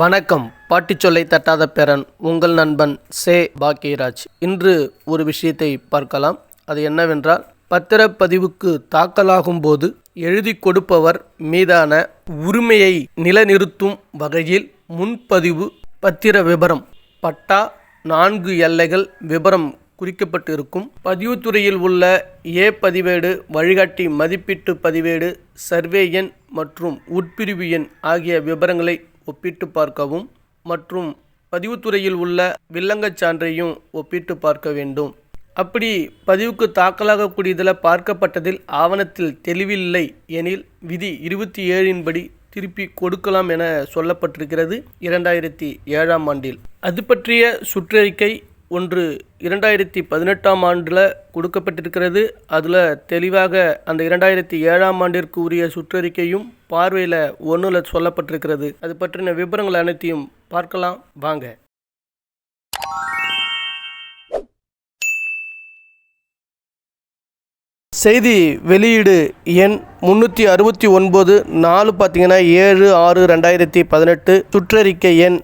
வணக்கம். பாட்டி சொல்லை தட்டாத பேரன் உங்கள் நண்பன் சே பாக்கியராஜ். இன்று ஒரு விஷயத்தை பார்க்கலாம். அது என்னவென்றால் பத்திரப்பதிவுக்கு தாக்கலாகும் போது எழுதி கொடுப்பவர் மீதான உரிமையை நிலைநிறுத்தும் வகையில் முன்பதிவு பத்திர விபரம் பட்டா நான்கு எல்லைகள் விபரம் குறிக்கப்பட்டிருக்கும். பதிவுத்துறையில் உள்ள ஏ பதிவேடு வழிகாட்டி மதிப்பீட்டு பதிவேடு சர்வே எண் மற்றும் உட்பிரிவு எண் ஆகிய விவரங்களை ஒப்பிட்டு பார்க்கவும் மற்றும் பதிவுத்துறையில் உள்ள வில்லங்கச் சான்றையும் ஒப்பிட்டு பார்க்க வேண்டும். அப்படி பதிவுக்கு தாக்கலாகக்கூடியதில் பார்க்கப்பட்டதில் ஆவணத்தில் தெளிவில்லை எனில் விதி இருபத்தி ஏழின்படி திருப்பி கொடுக்கலாம் என சொல்லப்பட்டிருக்கிறது இரண்டாயிரத்தி ஏழாம் ஆண்டில். அது பற்றிய சுற்றறிக்கை ஒன்று இரண்டாயிரத்தி பதினெட்டாம் ஆண்டில் கொடுக்கப்பட்டிருக்கிறது. அதில் தெளிவாக அந்த இரண்டாயிரத்தி ஏழாம் ஆண்டிற்கு உரிய சுற்றறிக்கையும் பார்வையில் ஒன்றில் சொல்லப்பட்டிருக்கிறது. அது பற்றின விவரங்கள் அனைத்தையும் பார்க்கலாம். வாங்க. செய்தி வெளியீடு எண் முந்நூற்றி அறுபத்தி ஒன்பது. நாலு பார்த்தீங்கன்னா ஏழு ஆறு ரெண்டாயிரத்தி பதினெட்டு. சுற்றறிக்கை எண்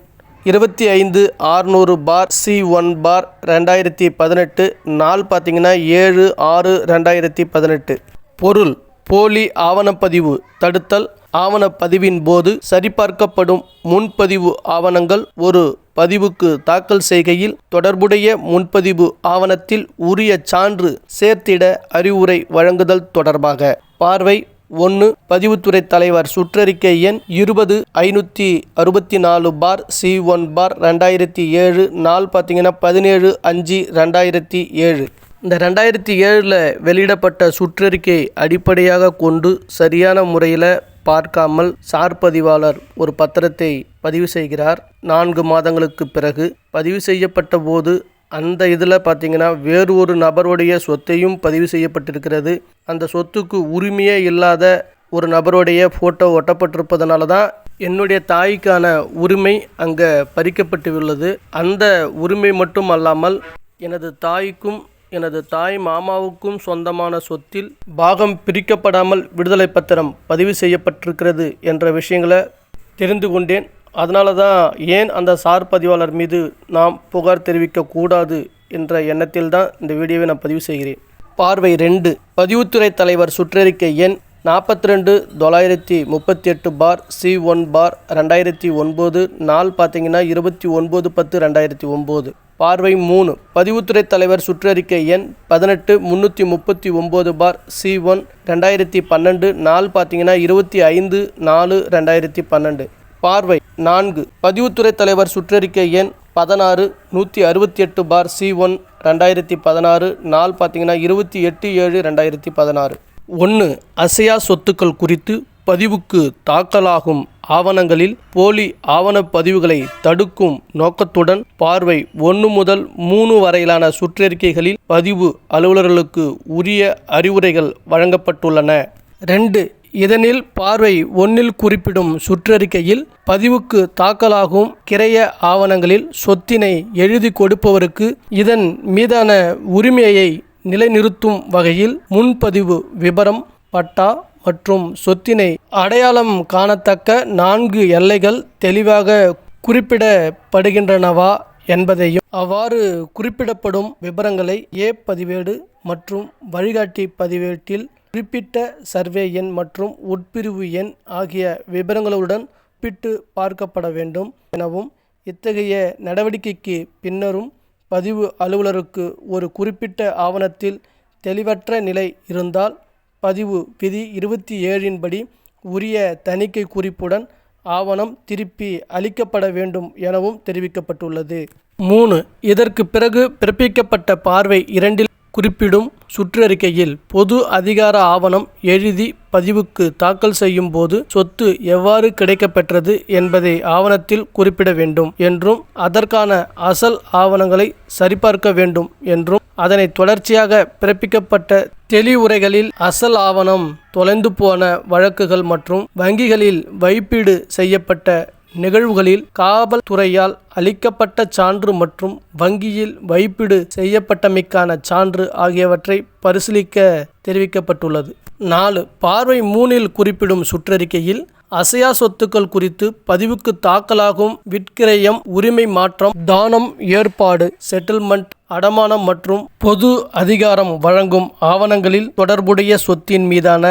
இருபத்தி ஐந்து ஆறுநூறு பார் சி ஒன் பார் ரெண்டாயிரத்தி பதினெட்டு. நாள் பார்த்தீங்கன்னா ஏழு ஆறு ரெண்டாயிரத்தி பதினெட்டு. பொருள் போலி ஆவணப்பதிவு தடுத்தல் ஆவணப்பதிவின் போது சரிபார்க்கப்படும் முன்பதிவு ஆவணங்கள் ஒரு பதிவுக்கு தாக்கல் செய்கையில் தொடர்புடைய முன்பதிவு ஆவணத்தில் உரிய சான்று சேர்த்திட அறிவுரை வழங்குதல் தொடர்பாக. பார்வை ஒன்று பதிவுத்துறை தலைவர் சுற்றறிக்கை எண் இருபது ஐநூற்றி அறுபத்தி நாலு பார் சி ஒன் பார் ரெண்டாயிரத்தி ஏழு நாள் பார்த்தீங்கன்னா பதினேழு அஞ்சு ரெண்டாயிரத்தி ஏழு. இந்த ரெண்டாயிரத்தி ஏழில் வெளியிடப்பட்ட சுற்றறிக்கையை அடிப்படையாக கொண்டு சரியான முறையில் பார்க்காமல் சார் பதிவாளர் ஒரு பத்திரத்தை பதிவு செய்கிறார். நான்கு மாதங்களுக்கு பிறகு பதிவு செய்யப்பட்ட போது அந்த இதில் பார்த்தீங்கன்னா வேறு ஒரு நபருடைய சொத்தையும் பதிவு செய்யப்பட்டிருக்கிறது. அந்த சொத்துக்கு உரிமையே இல்லாத ஒரு நபருடைய ஃபோட்டோ ஒட்டப்பட்டிருப்பதனால தான் என்னுடைய தாய்க்கான உரிமை அங்கே பறிக்கப்பட்டு உள்ளது அந்த உரிமை மட்டும் அல்லாமல் எனது தாய்க்கும் எனது தாய் மாமாவுக்கும் சொந்தமான சொத்தில் பாகம் பிரிக்கப்படாமல் விடுதலை பத்திரம் பதிவு செய்யப்பட்டிருக்கிறது என்ற விஷயங்களை தெரிந்து கொண்டேன். அதனால தான் ஏன் அந்த சார் பதிவாளர் மீது நாம் புகார் தெரிவிக்கக்கூடாது என்ற எண்ணத்தில் தான் இந்த வீடியோவை நான் பதிவு செய்கிறேன். பார்வை ரெண்டு. பதிவுத்துறை தலைவர் சுற்றறிக்கை எண் நாற்பத்தி ரெண்டு தொள்ளாயிரத்தி முப்பத்தி எட்டு பார் சி ஒன் பார் ரெண்டாயிரத்தி ஒன்பது. நாள் பார்த்தீங்கன்னா இருபத்தி ஒன்பது பத்து ரெண்டாயிரத்தி ஒம்பது பார்வை மூணு. பதிவுத்துறை தலைவர் சுற்றறிக்கை எண் பதினெட்டு முந்நூற்றி முப்பத்தி ஒம்பது பார் சி ஒன் ரெண்டாயிரத்தி பன்னெண்டு. நாள் பார்த்தீங்கன்னா இருபத்தி ஐந்து நாலு ரெண்டாயிரத்தி பன்னெண்டு. பார்வை நான்கு. பதிவுத்துறை தலைவர் சுற்றறிக்கை எண் பதினாறு நூற்றி அறுபத்தி எட்டு பார் சி ஒன் ரெண்டாயிரத்தி பதினாறு. நாள் பார்த்திங்கன்னா இருபத்தி எட்டு ஏழு ரெண்டாயிரத்தி பதினாறு. ஒன்று அசையா சொத்துக்கள் குறித்து பதிவுக்கு தாக்கலாகும் ஆவணங்களில் போலி ஆவணப்பதிவுகளை தடுக்கும் நோக்கத்துடன் பார்வை ஒன்று முதல் மூணு வரையிலான சுற்றறிக்கைகளில் பதிவு அலுவலர்களுக்கு உரிய அறிவுரைகள் வழங்கப்பட்டுள்ளன. ரெண்டு இதனில் பார்வை ஒன்றில் குறிப்பிடும் சுற்றறிக்கையில் பதிவுக்கு தாக்கலாகும் கிரைய ஆவணங்களில் சொத்தினை எழுதி கொடுப்பவருக்கு இதன் மீதான உரிமையை நிலைநிறுத்தும் வகையில் முன்பதிவு விபரம் பட்டா மற்றும் சொத்தினை அடையாளம் காணத்தக்க நான்கு எல்லைகள் தெளிவாக குறிப்பிடப்படுகின்றனவா என்பதையும் அவ்வாறு குறிப்பிடப்படும் விபரங்களை ஏ பதிவேடு மற்றும் வழிகாட்டி பதிவேட்டில் குறிப்பிட்ட சர்வே எண் மற்றும் உட்பிரிவு எண் ஆகிய விவரங்களுடன் ஒப்பிட்டு பார்க்கப்பட வேண்டும் எனவும் இத்தகைய நடவடிக்கைக்கு பின்னரும் பதிவு அலுவலருக்கு ஒரு குறிப்பிட்ட ஆவணத்தில் தெளிவற்ற நிலை இருந்தால் பதிவு விதி இருபத்தி ஏழின்படி உரிய தணிக்கை குறிப்புடன் ஆவணம் திருப்பி அளிக்கப்பட வேண்டும் எனவும் தெரிவிக்கப்பட்டுள்ளது. மூணு இதற்கு பிறகு பிறப்பிக்கப்பட்ட பார்வை இரண்டில் குறிப்பிடும் சுற்றறிக்கையில் பொது அதிகார ஆவணம் எழுதி பதிவுக்கு தாக்கல் செய்யும் போது சொத்து எவ்வாறு கிடைக்கப்பெற்றது என்பதை ஆவணத்தில் குறிப்பிட வேண்டும் என்றும் அதற்கான அசல் ஆவணங்களை சரிபார்க்க வேண்டும் என்றும் அதனை தொடர்ச்சியாக பிறப்பிக்கப்பட்ட தெளிவுரைகளில் அசல் ஆவணம் தொலைந்து போன வழக்குகள் மற்றும் வங்கிகளில் வைப்பீடு செய்யப்பட்ட நிகழ்வுகளில் காவல்துறையால் அளிக்கப்பட்ட சான்று மற்றும் வங்கியில் வைப்பீடு செய்யப்பட்டமைக்கான சான்று ஆகியவற்றை பரிசீலிக்க தெரிவிக்கப்பட்டுள்ளது. நாலு பார்வை மூணில் குறிப்பிடும் சுற்றறிக்கையில் அசையா சொத்துக்கள் குறித்து பதிவுக்கு தாக்கலாகும் விற்கிரயம் உரிமை மாற்றம் தானம் ஏற்பாடு செட்டில்மெண்ட் அடமானம் மற்றும் பொது அதிகாரம் வழங்கும் ஆவணங்களில் தொடர்புடைய சொத்தின் மீதான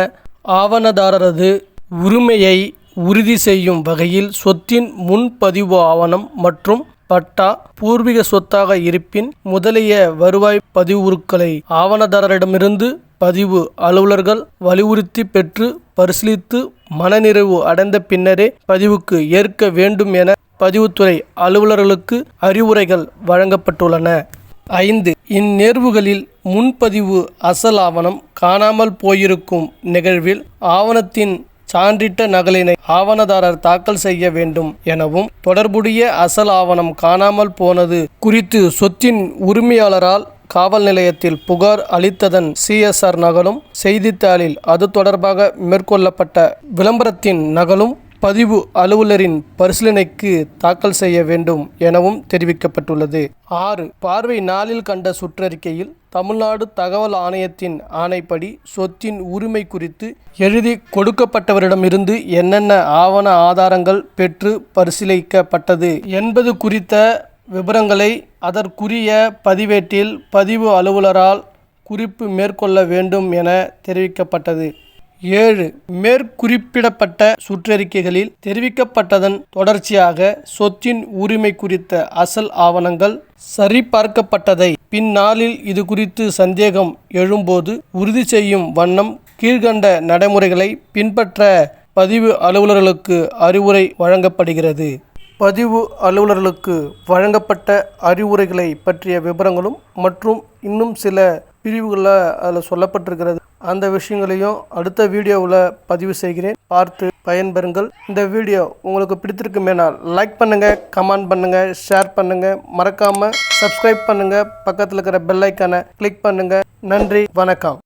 ஆவணதாரரது உரிமையை உறுதி செய்யும் வகையில் சொத்தின் முன்பதிவு ஆவணம் மற்றும் பட்டா பூர்வீக சொத்தாக இருப்பின் முதலிய வருவாய் பதிவுருக்களை ஆவணதாரரிடமிருந்து பதிவு அலுவலர்கள் வலியுறுத்தி பெற்று பரிசீலித்து மனநிறைவு அடைந்த பின்னரே பதிவுக்கு ஏற்க வேண்டும் என பதிவுத்துறை அலுவலர்களுக்கு அறிவுரைகள் வழங்கப்பட்டுள்ளன. ஐந்து. இந்நேர்வுகளில் முன்பதிவு அசல் ஆவணம் காணாமல் போயிருக்கும் நிகழ்வில் ஆவணத்தின் சான்றிட்ட நகலினை ஆவணதாரர் தாக்கல் செய்ய வேண்டும் எனவும் தொடர்புடைய அசல் ஆவணம் காணாமல் போனது குறித்து சொத்தின் உரிமையாளரால் காவல் நிலையத்தில் புகார் அளித்ததன் சிஎஸ்ஆர் நகலும் செய்தித்தாளில் அது தொடர்பாக மேற்கொள்ளப்பட்ட விளம்பரத்தின் நகலும் பதிவு அலுவலரின் பரிசீலனைக்கு தாக்கல் செய்ய வேண்டும் எனவும் தெரிவிக்கப்பட்டுள்ளது. ஆறு. பார்வை நாளில் கண்ட சுற்றறிக்கையில் தமிழ்நாடு தகவல் ஆணையத்தின் ஆணைப்படி சொத்தின் உரிமை குறித்து எழுதி கொடுக்கப்பட்டவரிடமிருந்து என்னென்ன ஆவண ஆதாரங்கள் பெற்று பரிசீலிக்கப்பட்டது என்பது குறித்த விவரங்களை அதற்குரிய பதிவேட்டில் பதிவு அலுவலரால் குறிப்பு மேற்கொள்ள வேண்டும் என தெரிவிக்கப்பட்டது. ஏழு. மேற்குறிப்பிடப்பட்ட சுற்றறிக்கைகளில் தெரிவிக்கப்பட்டதன் தொடர்ச்சியாக சொத்தின் உரிமை குறித்த அசல் ஆவணங்கள் சரிபார்க்கப்பட்டதை பின்னாளில் இது குறித்து சந்தேகம் எழும்போது உறுதி செய்யும் வண்ணம் கீழ்கண்ட நடைமுறைகளை பின்பற்ற பதிவு அலுவலர்களுக்கு அறிவுரை வழங்கப்படுகிறது. பதிவு அலுவலர்களுக்கு வழங்கப்பட்ட அறிவுரைகளை பற்றிய விவரங்களும் மற்றும் இன்னும் சில பிரிவுகளில் அதில் சொல்லப்பட்டிருக்கிறது. அந்த விஷயங்களையும் அடுத்த வீடியோவில் பதிவு செய்கிறேன். பார்த்து பயன்பெறுங்கள். இந்த வீடியோ உங்களுக்கு பிடித்திருக்குமேனால் லைக் பண்ணுங்கள் கமெண்ட் பண்ணுங்கள் ஷேர் பண்ணுங்கள் மறக்காமல் சப்ஸ்கிரைப் பண்ணுங்கள் பக்கத்தில் இருக்கிற பெல் கிளிக் பண்ணுங்கள் நன்றி வணக்கம்.